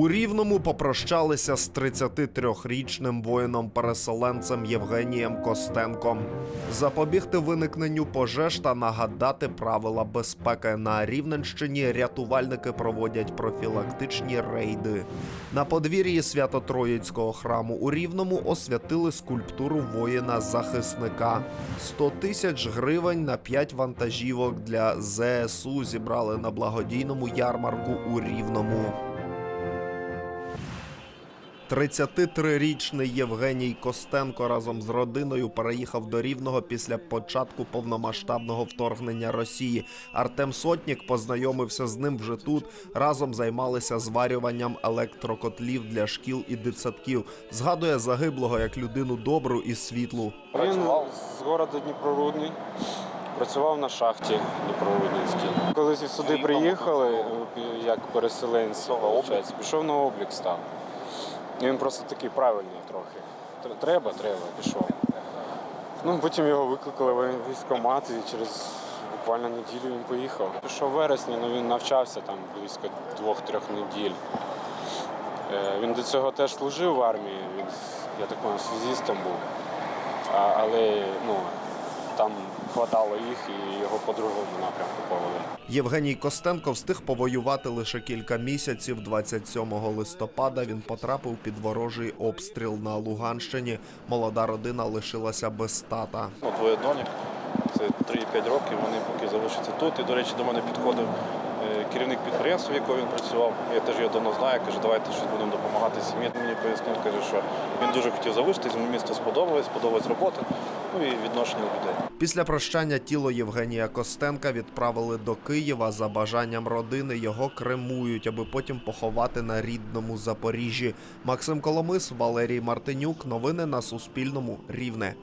У Рівному попрощалися з 33-річним воїном-переселенцем Євгенієм Костенком. Запобігти виникненню пожеж та нагадати правила безпеки на Рівненщині рятувальники проводять профілактичні рейди. На подвір'ї Свято-Троїцького храму у Рівному освятили скульптуру воїна-захисника. 100 тисяч гривень на 5 вантажівок для ЗСУ зібрали на благодійному ярмарку у Рівному. 33-річний Євгеній Костенко разом з родиною переїхав до Рівного після початку повномасштабного вторгнення Росії. Артем Сотнік познайомився з ним вже тут. Разом займалися зварюванням електрокотлів для шкіл і дитсадків. Згадує загиблого як людину добру і світлу. Він з города Дніпрорудний, працював на шахті Дніпрорудненській. Коли сюди приїхали, як переселенці, пішов на облік став. І Він просто такий правильний трохи. Треба, треба, пішов. Ну, потім його викликали в військкомат і через буквально неділю він поїхав. Пішов в вересні, але він навчався там близько двох-трьох неділь. Е, Він до цього теж служив в армії, він, я так розумію, связістом був. А, але ну, там хватало їх і його по другому напрямку повели. Євгеній Костенко встиг повоювати лише кілька місяців. 27 листопада він потрапив під ворожий обстріл на Луганщині. Молода родина лишилася без тата. Ну, двоє доньок, це 3-5 років, вони поки залишаться тут. І, до речі, до мене підходив е, керівник підприємства, в якого він працював. Я теж його давно знаю, каже, давайте щось будемо допомагати сім'ї. Мені пояснив, каже, що він дуже хотів залишитись, йому місто сподобалось, сподобалась робота, ну і відношення людей. Після прощання тіло Євгенія Костенка відправили до Києва. За бажанням родини його кремують, аби потім поховати на рідному Запоріжжі. Максим Коломис, Валерій Мартинюк. Новини на Суспільному. Рівне.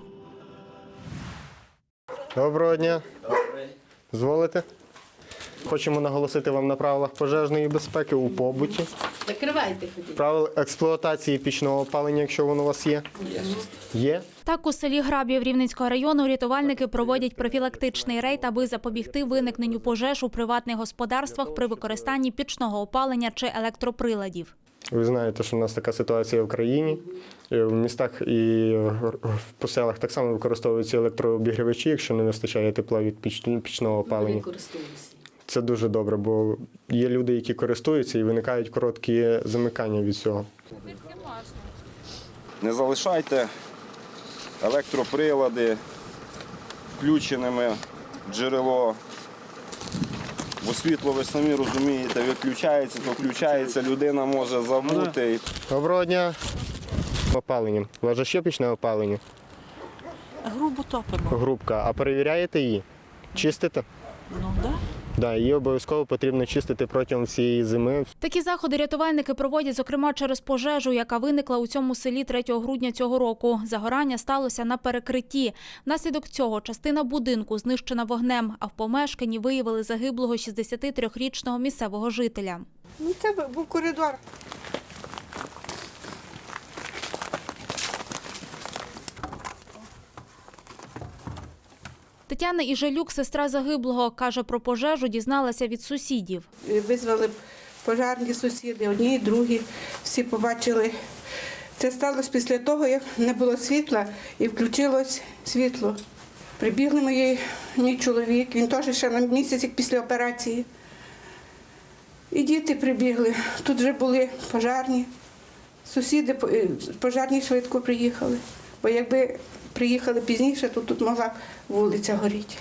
Доброго дня. Дозволите? Хочемо наголосити вам на правилах пожежної безпеки у побуті, Закривайте ходіть. правил експлуатації пічного опалення, якщо воно у вас є. Є. Так у селі Грабів Рівненського району рятувальники проводять профілактичний рейд, аби запобігти виникненню пожеж у приватних господарствах при використанні пічного опалення чи електроприладів. Ви знаєте, що в нас така ситуація в країні. Е, В містах і по селах так само використовуються електрообігрівачі, якщо не вистачає тепла від піч- пічного опалення. Це дуже добре, бо є люди, які користуються і виникають короткі замикання від цього. Не залишайте електроприлади включеними, джерело. Бо світло, ви самі розумієте, виключається, то включається, людина може забути. Доброго дня. Опалення. У вас же ще пічне опалення? Грубо топимо. Грубка. А перевіряєте її? Чистите? Ну да. Да, її обов'язково потрібно чистити протягом всієї зими. Такі заходи рятувальники проводять, зокрема, через пожежу, яка виникла у цьому селі 3 грудня цього року. Загорання сталося на перекритті. Внаслідок цього частина будинку знищена вогнем, а в помешканні виявили загиблого 63-річного місцевого жителя. Ну, це був коридор. Тетяна Іжелюк, сестра загиблого, каже про пожежу, дізналася від сусідів. Визвали пожарні сусіди, одні і другі. Всі побачили. Це сталося після того, як не було світла і включилось світло. Прибігли мої, мій чоловік, він теж ще на місяць після операції. І діти прибігли. Тут вже були пожарні. Сусіди е, пожарні швидко приїхали. Бо якби приїхали пізніше, то тут могла вулиця горіти.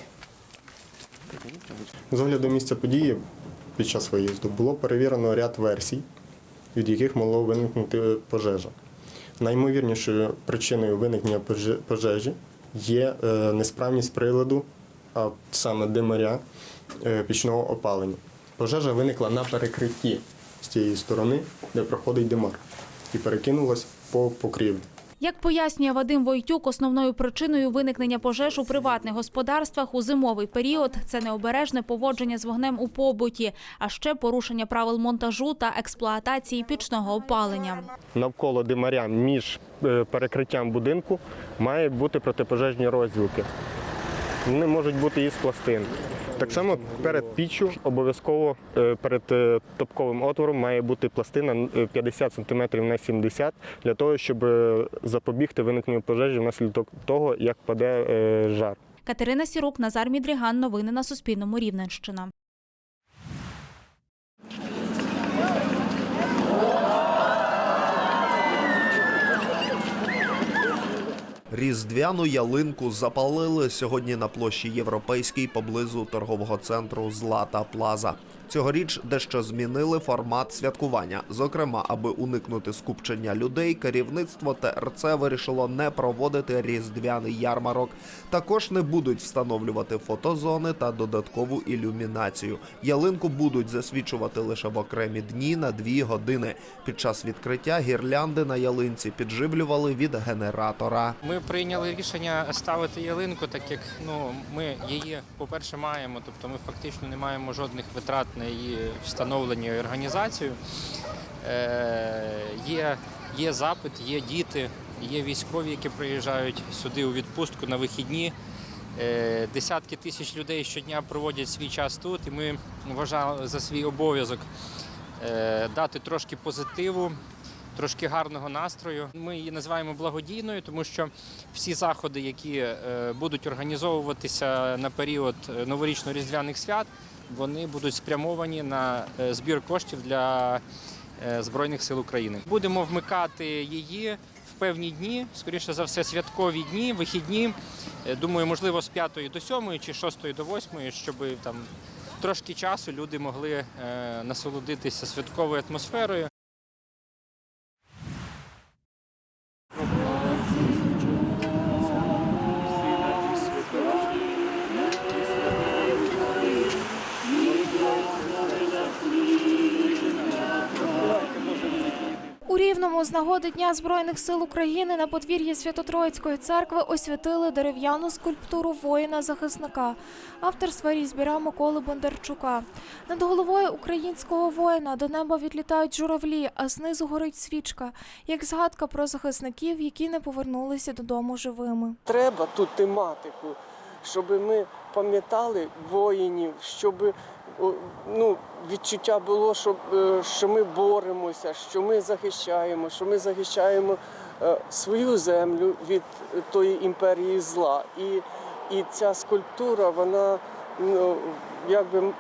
З огляду місця події під час виїзду було перевірено ряд версій, від яких могло виникнути пожежа. Наймовірнішою причиною виникнення пожежі є е, несправність приладу, а саме димаря е, пічного опалення. Пожежа виникла на перекритті з тієї сторони, де проходить димар, і перекинулась по покрівлі. Як пояснює Вадим Войтюк, основною причиною виникнення пожеж у приватних господарствах у зимовий період це необережне поводження з вогнем у побуті, а ще порушення правил монтажу та експлуатації пічного опалення. Навколо димаря між е, перекриттям будинку має бути протипожежні розділки. Вони можуть бути із пластин. Так само перед піччю обов'язково е, перед е, топковим отвором має бути пластина е, 50 см на 70 для того, щоб е, запобігти виникненню пожежі внаслідок того, як паде е, жар. Катерина Сірук, Назар Мідріган. Новини на Суспільному. Рівненщина. Різдвяну ялинку запалили сьогодні на площі Європейській поблизу торгового центру Злата Плаза. Цьогоріч дещо змінили формат святкування. Зокрема, аби уникнути скупчення людей, керівництво ТРЦ вирішило не проводити різдвяний ярмарок. Також не будуть встановлювати фотозони та додаткову ілюмінацію. Ялинку будуть засвічувати лише в окремі дні на дві години. Під час відкриття гірлянди на ялинці підживлювали від генератора. Ми прийняли рішення ставити ялинку, так як ну ми її, по-перше, маємо, тобто ми фактично не маємо жодних витрат на її встановлення і організацію. Е, є, є запит, є діти, є військові, які приїжджають сюди у відпустку на вихідні. Е, десятки тисяч людей щодня проводять свій час тут, і ми вважали за свій обов'язок е, дати трошки позитиву, трошки гарного настрою. Ми її називаємо благодійною, тому що всі заходи, які е, будуть організовуватися на період е, новорічно-різдвяних свят, вони будуть спрямовані на е, збір коштів для Збройних сил України. Будемо вмикати її в певні дні, скоріше за все, святкові дні, вихідні. Думаю, можливо, з 5 до 7 чи 6 до 8, щоб там трошки часу люди могли насолодитися святковою атмосферою. З нагоди Дня Збройних сил України на подвір'ї Свято-Троїцької церкви освятили дерев'яну скульптуру воїна-захисника авторства різьбіра Миколи Бондарчука. Над головою українського воїна до неба відлітають журавлі, а знизу горить свічка, як згадка про захисників, які не повернулися додому живими. Треба ту тематику, щоб ми пам'ятали воїнів, щоб ну, відчуття було, щоб, е, що ми боремося, що ми захищаємо, що ми захищаємо е, свою землю від тої імперії зла. І, і ця скульптура, вона ну, якби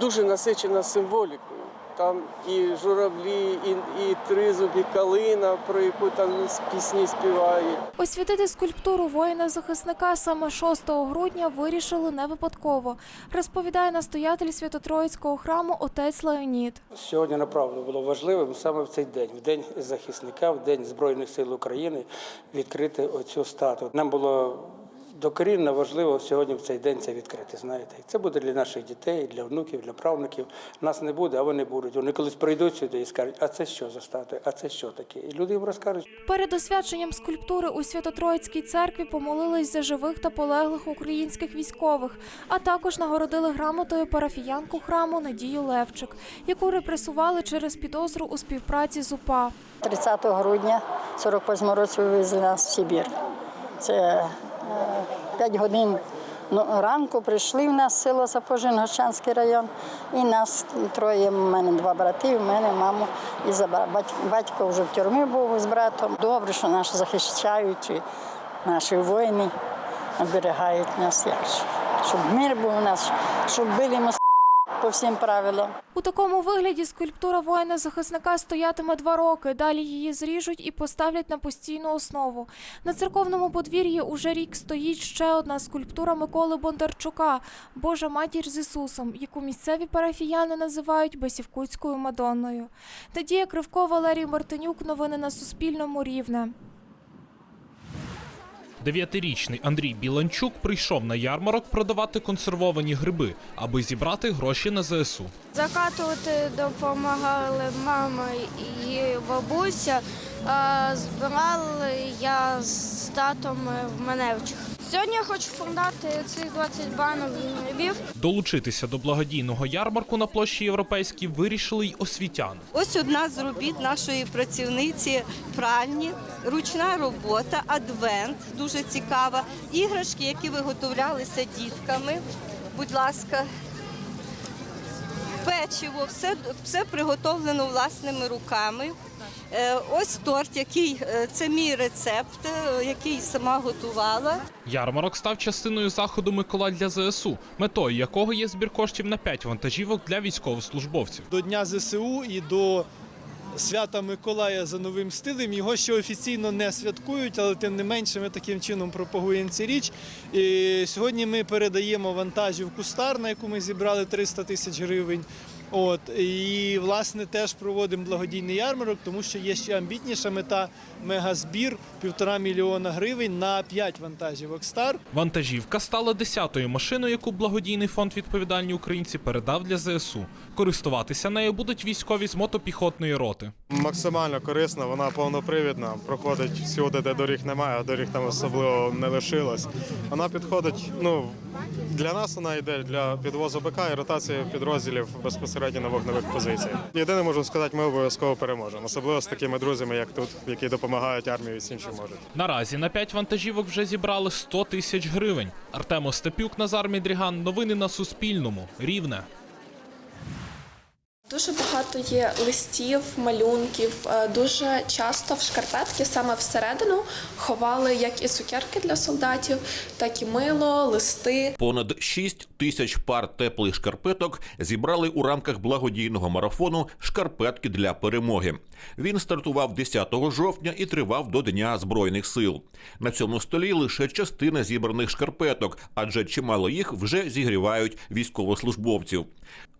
дуже насичена символікою. Там і журавлі, і, і тризуб, і калина, про яку там пісні співають. Освятити скульптуру воїна-захисника саме 6 грудня вирішили не випадково, розповідає настоятель Свято-Троїцького храму отець Леонід. Сьогодні направду було важливим саме в цей день, в день захисника, в день Збройних сил України, відкрити оцю статую. Нам було докорінно важливо сьогодні в цей день це відкрити. Знаєте, це буде для наших дітей, для внуків, для правнуків. Нас не буде, а вони будуть. Вони колись прийдуть сюди і скажуть, а це що за статуя, а це що таке? І люди їм розкажуть. Перед освяченням скульптури у Свято-Троїцькій церкві помолились за живих та полеглих українських військових, а також нагородили грамотою парафіянку храму Надію Левчик, яку репресували через підозру у співпраці з УПА. 30 грудня 48 році вивезли нас в Сибір. Це 5 годин ну, ранку прийшли в нас в село Запожин, Гощанський район, і нас троє, в мене два брати, в мене маму і забрали. Батько, вже в тюрмі був з братом. Добре, що нас захищають, і наші воїни оберігають нас, як, щоб мир був у нас, щоб били ми по всім правилам. У такому вигляді скульптура воїна-захисника стоятиме два роки. Далі її зріжуть і поставлять на постійну основу. На церковному подвір'ї уже рік стоїть ще одна скульптура Миколи Бондарчука Божа матір з Ісусом, яку місцеві парафіяни називають Басівкутською Мадонною. Надія Кривко, Валерій Мартинюк. Новини на Суспільному. Рівне. Дев'ятирічний Андрій Біланчук прийшов на ярмарок продавати консервовані гриби, аби зібрати гроші на ЗСУ. Закатувати допомагали мама і бабуся. Збирали я з татом в Маневчих. Сьогодні я хочу продати цих 20 банок грибів. Долучитися до благодійного ярмарку на площі Європейській вирішили й освітяни. Ось одна з робіт нашої працівниці пральні, ручна робота, адвент, дуже цікава. Іграшки, які виготовлялися дітками. Будь ласка, печиво, все, все приготовлено власними руками. Е, Ось торт, який е, це мій рецепт, е, який сама готувала. Ярмарок став частиною заходу Микола для ЗСУ, метою якого є збір коштів на 5 вантажівок для військовослужбовців. До Дня ЗСУ і до свята Миколая за новим стилем. Його ще офіційно не святкують, але тим не менше ми таким чином пропагуємо цю річ. І сьогодні ми передаємо вантажівку Стар, на яку ми зібрали 300 тисяч гривень. От і власне теж проводимо благодійний ярмарок, тому що є ще амбітніша мета мегазбір півтора мільйона гривень на 5 вантажівок Стар. Вантажівка стала 10-ю машиною, яку благодійний фонд відповідальні українці передав для ЗСУ. Користуватися нею будуть військові з мотопіхотної роти. Максимально корисна, вона повнопривідна, проходить всюди, де доріг немає, а доріг там особливо не лишилось. Вона підходить, ну для нас вона йде для підвозу БК і ротації підрозділів безпосередньо на вогневих позиціях. Єдине можу сказати, ми обов'язково переможемо, особливо з такими друзями, як тут, які допомагають армії всім, що можуть. Наразі на 5 вантажівок вже зібрали 100 тисяч гривень. Артем Остапюк, Назар Мідріган. Новини на Суспільному. Рівне. Дуже багато є листів, малюнків. Е, Дуже часто в шкарпетки саме всередину ховали як і цукерки для солдатів, так і мило, листи. Понад 6 тисяч пар теплих шкарпеток зібрали у рамках благодійного марафону Шкарпетки для перемоги. Він стартував 10 жовтня і тривав до Дня Збройних сил. На цьому столі лише частина зібраних шкарпеток, адже чимало їх вже зігрівають військовослужбовців.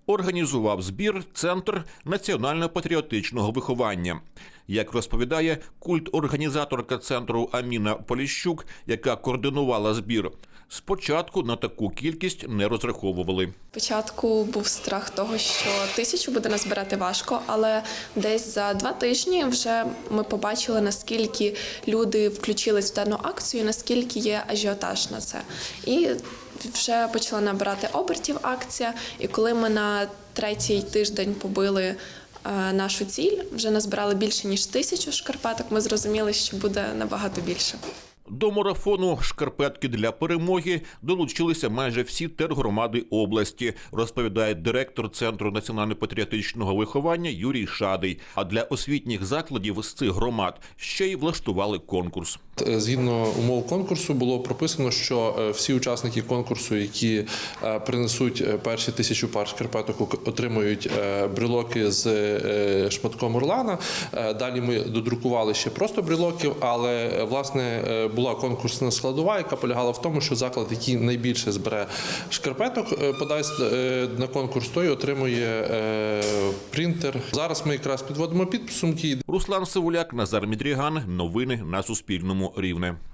Організував збір Центр національно-патріотичного виховання. Як розповідає культ-організаторка центру Аміна Поліщук, яка координувала збір, спочатку на таку кількість не розраховували. Спочатку був страх того, що тисячу буде назбирати важко, але десь за два тижні вже ми побачили, наскільки люди включились в дану акцію, наскільки є ажіотаж на це. І вже почала набирати обертів акція. І коли ми на третій тиждень побили е, нашу ціль, вже назбирали більше ніж тисячу шкарпеток. Ми зрозуміли, що буде набагато більше. До марафону шкарпетки для перемоги долучилися майже всі тергромади області, розповідає директор Центру національно-патріотичного виховання Юрій Шадий. А для освітніх закладів з цих громад ще й влаштували конкурс. Згідно умов конкурсу було прописано, що е, всі учасники конкурсу, які е, принесуть е, перші тисячу пар шкарпеток, отримують е, брелоки з е, шматком орлана. Е, Далі ми додрукували ще просто брелоків, але е, власне е, була конкурсна складова, яка полягала в тому, що заклад, який найбільше збере шкарпеток, е, подасть е, на конкурс, той отримує е, принтер. Зараз ми якраз підводимо підсумки. Руслан Сивуляк, Назар Мідріган. Новини на Суспільному. tomu